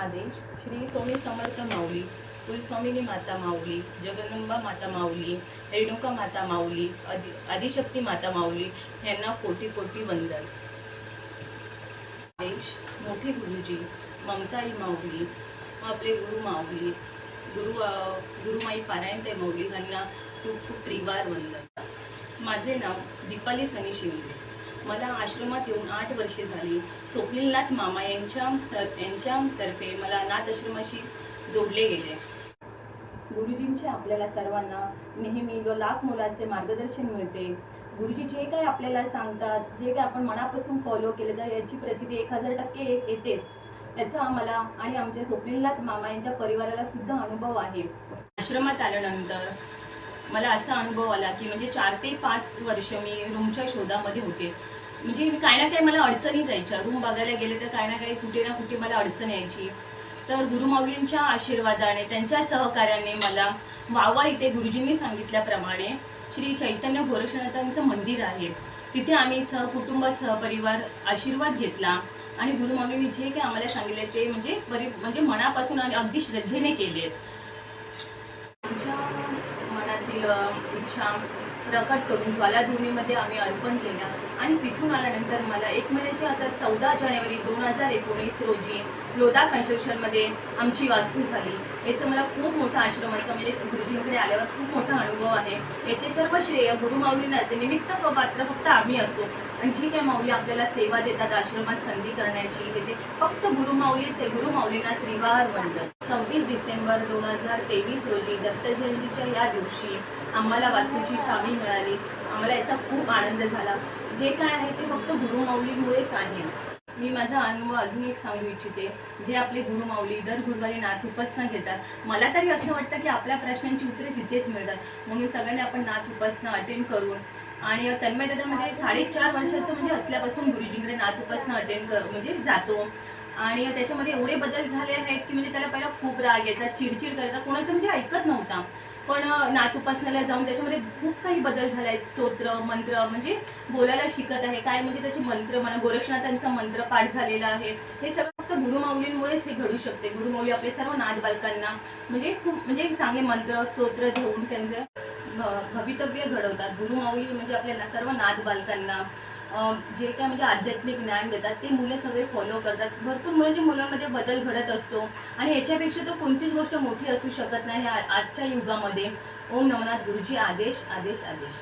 आदेश श्री स्वामी समर्थ माऊली कुलस्वामिनी माता माऊली जगदंबा माता माऊली रेणुका माता माऊली आदि आदिशक्ती माता माऊली यांना कोटी कोटी वंदन. आदेश मोठे गुरुजी ममताई माऊली आपले गुरु माऊली गुरु गुरुमाई पारायणताई माऊली यांना खूप खूप त्रिवार वंदन. माझे नाव दीपाली सनी शिंदे. मला आश्रमात येऊन आठ वर्षे झाली. स्वप्नीलनाथ मामा यांच्या यांच्यातर्फे मला नाथ आश्रमाशी जोडले गेले. गुरुजींचे आपल्याला सर्वांना नेहमी व लाख मुलाचे मार्गदर्शन मिळते. गुरुजी जे काय आपल्याला सांगतात जे काय आपण मनापासून फॉलो केले तर याची प्रचिती एक हजार टक्के येतेच. याचा आम्हाला आणि आमच्या स्वप्नीलनाथ मामा यांच्या परिवाराला सुद्धा अनुभव आहे. आश्रमात आल्यानंतर मला असा अनुभव आला की म्हणजे चार ते पाच वर्ष मी रूमच्या शोधामध्ये होते. म्हणजे काय काही ना काही मला अडचणी जायच्या. रूम बघायला गेले तर काही ना काही कुठे ना कुठे मला अडचण यायची. तर गुरुमाऊलींच्या आशीर्वादाने त्यांच्या सहकार्याने मला वावा इथे गुरुजींनी सांगितल्याप्रमाणे श्री चैतन्य गोरक्षनाथांचं मंदिर आहे. तिथे आम्ही सहकुटुंब सहपरिवार आशीर्वाद घेतला. आणि गुरुमाऊलींनी जे काही आम्हाला सांगितले ते म्हणजे परि म्हणजे मनापासून आणि अगदी श्रद्धेने केले. आमच्या मनातील इच्छा प्रकट करून ज्वालाधुनीमध्ये आम्ही अर्पण केल्या आणि तिथून आल्यानंतर मला एक महिन्याच्या आता चौदा जानेवारी दोन हजार एकोणीस रोजी लोधा कन्स्ट्रक्शनमध्ये आमची वास्तू झाली. याचं मला खूप मोठा आश्रमाचा म्हणजे गुरुजींकडे आल्यावर खूप मोठा अनुभव आहे. याचे सर्व श्रेय गुरुमाऊलींना ते निमित्त पात्र फक्त आम्ही असतो. आणि जी काही माऊली आपल्याला सेवा देतात आश्रमात संधी करण्याची ते फक्त गुरुमाऊलीच आहे. गुरुमाऊलींना त्रिवार वंदन सव्वीस डिसेंबर दोन हजार तेवीस रोजी दत्त जयंतीच्या या दिवशी आम्हाला वास्तूची चावी मिळाली. आम्हाला याचा खूप आनंद झाला. जे काय आहे ते फक्त गुरुमाऊलीमुळेच आहे. मी माझा अनुभव अजून एक सांगू इच्छिते. जे आपले गुरुमाऊली दर गुरुवारी नाथ उपासना घेतात. मला तरी असं वाटतं की आपल्या प्रश्नांची उत्तरे तिथेच मिळतात. म्हणून सगळ्यांनी आपण नाथ उपासना अटेंड करून आणि तन्मयदादामध्ये साडेचार वर्षाचं म्हणजे असल्यापासून गुरुजींकडे नाथ उपासना अटेंड कर म्हणजे जातो. आणि त्याच्यामध्ये एवढे बदल झाले आहेत की म्हणजे त्याला पहिला खूप राग यायचा चिडचिड करायचा. कोणाचं म्हणजे ऐकत नव्हता. पण अं, नाथ उपासनाला जाऊन त्याच्यामध्ये खूप काही बदल झालाय. स्तोत्र मंत्र म्हणजे बोलायला शिकत आहे. काय म्हणजे त्याचे मंत्र म्हणा गोरक्षनाथांचा मंत्र पाठ झालेला आहे. हे सगळं फक्त गुरुमाऊलींमुळेच हे घडू शकते. गुरुमाऊली आपले सर्व नाथ बालकांना म्हणजे खूप म्हणजे चांगले मंत्र स्तोत्र घेऊन त्यांचं भवितव्य घडवतात. गुरुमाऊली म्हणजे आपल्याला सर्व नाथ बालकांना जे काय म्हणजे आध्यात्मिक ज्ञान देतात ते मुलं सगळे फॉलो करतात. भरपूर म्हणजे मुलांमध्ये बदल घडत असतो. आणि याच्यापेक्षा तर कोणतीच गोष्ट मोठी असू शकत नाही आजच्या युगामध्ये. ओम नवनाथ गुरुजी आदेश आदेश आदेश.